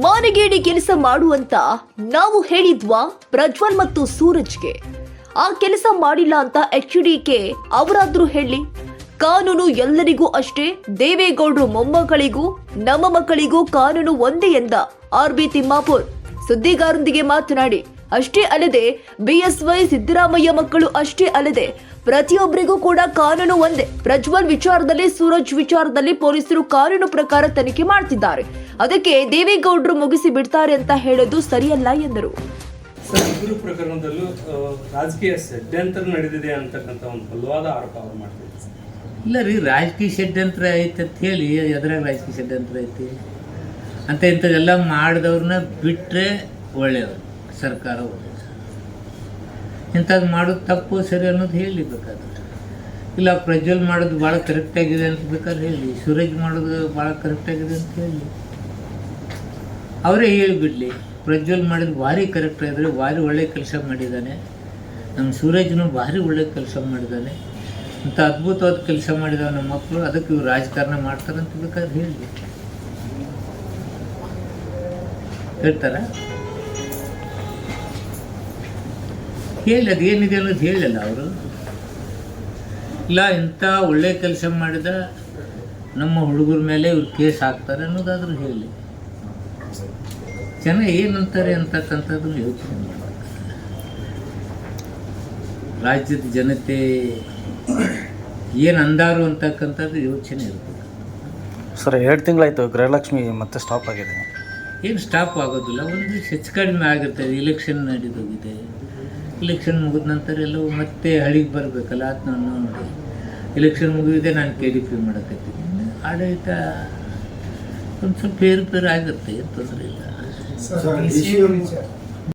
ಮಾನಗೇಡಿ ಕೆಲಸ ಮಾಡುವಂತ ನಾವು ಹೇಳಿದ್ವಾ ಪ್ರಜ್ವಲ್ ಮತ್ತು ಸೂರಜ್ಗೆ. ಆ ಕೆಲಸ ಮಾಡಿಲ್ಲ ಅಂತ ಎಚ್ ಡಿ ಕೆ ಅವರಾದ್ರೂ ಹೇಳಿ. ಕಾನೂನು ಎಲ್ಲರಿಗೂ ಅಷ್ಟೇ, ದೇವೇಗೌಡರು ಮೊಮ್ಮಕ್ಕಳಿಗೂ ನಮ್ಮ ಮಕ್ಕಳಿಗೂ ಕಾನೂನು ಒಂದೇ ಎಂದ ಆರ್ ಬಿ ತಿಮ್ಮಾಪುರ್. ಸುದ್ದಿಗಾರರೊಂದಿಗೆ ಮಾತನಾಡಿ, ಅಷ್ಟೇ ಅಲ್ಲದೆ ಬಿಎಸ್ವೈ ಸಿದ್ದರಾಮಯ್ಯ ಮಕ್ಕಳು ಅಷ್ಟೇ ಅಲ್ಲದೆ ಪ್ರತಿಯೊಬ್ಬರಿಗೂ ಕೂಡ ಕಾನೂನು ಒಂದೇ. ಪ್ರಜ್ವಲ್ ವಿಚಾರದಲ್ಲಿ ಸೂರಜ್ ವಿಚಾರದಲ್ಲಿ ಪೊಲೀಸರು ಕಾನೂನು ಪ್ರಕಾರ ತನಿಖೆ ಮಾಡ್ತಿದ್ದಾರೆ. ಅದಕ್ಕೆ ದೇವೇಗೌಡರು ಮುಗಿಸಿ ಬಿಡ್ತಾರೆ ಅಂತ ಹೇಳೋದು ಸರಿಯಲ್ಲ ಎಂದರು. ಸರ್ ಇಬ್ಬರು ಪ್ರಕರಣದಲ್ಲೂ ರಾಜಕೀಯ ಷಡ್ಯಂತ್ರ ನಡೆದಿದೆ ಅಂತಕ್ಕಂಥ ಒಂದು ಬಲವಾದ ಆರೋಪ ಅವರು ಮಾಡ್ತಿದ್ದಾರೆ. ಇಲ್ಲ ರೀ ರಾಜಕೀಯ ಷಡ್ಯಂತ್ರ ಐತೆ ಅಂತ ಹೇಳಿ ಎದ್ರಾಗ ರಾಜಕೀಯ ಷಡ್ಯಂತ್ರ ಐತಿ? ಅಂತ ಇಂಥದ್ದೆಲ್ಲ ಮಾಡಿದವ್ರನ್ನ ಬಿಟ್ಟರೆ ಒಳ್ಳೆಯವರು ಸರ್ಕಾರ ಒಳ್ಳೆಯದು ಇಂಥದ್ದು ಮಾಡೋದು ತಪ್ಪು ಸರಿ ಅನ್ನೋದು ಹೇಳಿ ಬೇಕಾದ್ರೆ. ಇಲ್ಲ ಪ್ರಜ್ವಲ್ ಮಾಡೋದು ಭಾಳ ಕರೆಕ್ಟಾಗಿದೆ ಅಂತ ಬೇಕಾದ್ರೆ ಹೇಳಿ, ಸೂರಜ್ ಮಾಡೋದು ಭಾಳ ಕರೆಕ್ಟಾಗಿದೆ ಅಂತ ಹೇಳಿ. ಅವರೇ ಹೇಳಿಬಿಡಲಿ, ಪ್ರಜ್ವಲ್ ಮಾಡಿದ್ದು ಭಾರಿ ಕರೆಕ್ಟ್ ಭಾರಿ ಒಳ್ಳೆ ಕೆಲಸ ಮಾಡಿದ್ದಾನೆ ನಮ್ಮ ಸೂರಜ್ನು ಭಾರಿ ಒಳ್ಳೆ ಕೆಲಸ ಮಾಡಿದ್ದಾನೆ ಇಂಥ ಅದ್ಭುತವಾದ ಕೆಲಸ ಮಾಡಿದಾವ ನಮ್ಮ ಮಕ್ಕಳು, ಅದಕ್ಕೆ ಇವ್ರು ರಾಜಕಾರಣ ಮಾಡ್ತಾರಂತ ಬೇಕಾದ್ರೆ ಹೇಳಿ. ಹೇಳ್ತಾರ? ಹೇಳಿ ಏನಿದೆ ಅನ್ನೋದು ಹೇಳಲ್ಲ ಅವರು. ಇಲ್ಲ ಇಂಥ ಒಳ್ಳೆ ಕೆಲಸ ಮಾಡಿದ ನಮ್ಮ ಹುಡುಗರ ಮೇಲೆ ಇವ್ರು ಕೇಸ್ ಹಾಕ್ತಾರೆ ಅನ್ನೋದಾದ್ರೂ ಹೇಳಿ. ಜನ ಏನಂತಾರೆ ಅಂತಕ್ಕಂಥದ್ದು ಯೋಚನೆ ಮಾಡಬೇಕು ರಾಜ್ಯದ ಜನತೆ ಏನು ಅಂದಾರು ಅಂತಕ್ಕಂಥದ್ದು ಯೋಚನೆ ಇರಬೇಕು. ಸರ್ ಎರಡು ತಿಂಗಳಾಯ್ತು ಗೃಹಲಕ್ಷ್ಮಿ ಮತ್ತೆ ಸ್ಟಾಪ್ ಆಗಿದೆ. ಏನು ಸ್ಟಾಪ್ ಆಗೋದಿಲ್ಲ ಒಂದು ಹೆಚ್ಚು ಕಡಿಮೆ ಆಗಿರ್ತದೆ ಇಲೆಕ್ಷನ್ ನಡೆದೋಗಿದೆ. ಇಲೆಕ್ಷನ್ ಮುಗಿದ ನಂತರ ಎಲ್ಲವೂ ಮತ್ತೆ ಹಳಿಗೆ ಬರಬೇಕಲ್ಲ ಅದು ನಾನು ನೋಡಿ. ಎಲೆಕ್ಷನ್ ಮುಗಿದಿದೆ ನಾನು ಕೆ ಡಿ ಪಿ ಮಾಡಕತ್ತೀನಿ ಆಡಳಿತ ಒಂದು ಸ್ವಲ್ಪ ಏರುಪೇರು ಆಗುತ್ತೆ, ಏನು ತೊಂದರೆ ಇಲ್ಲ.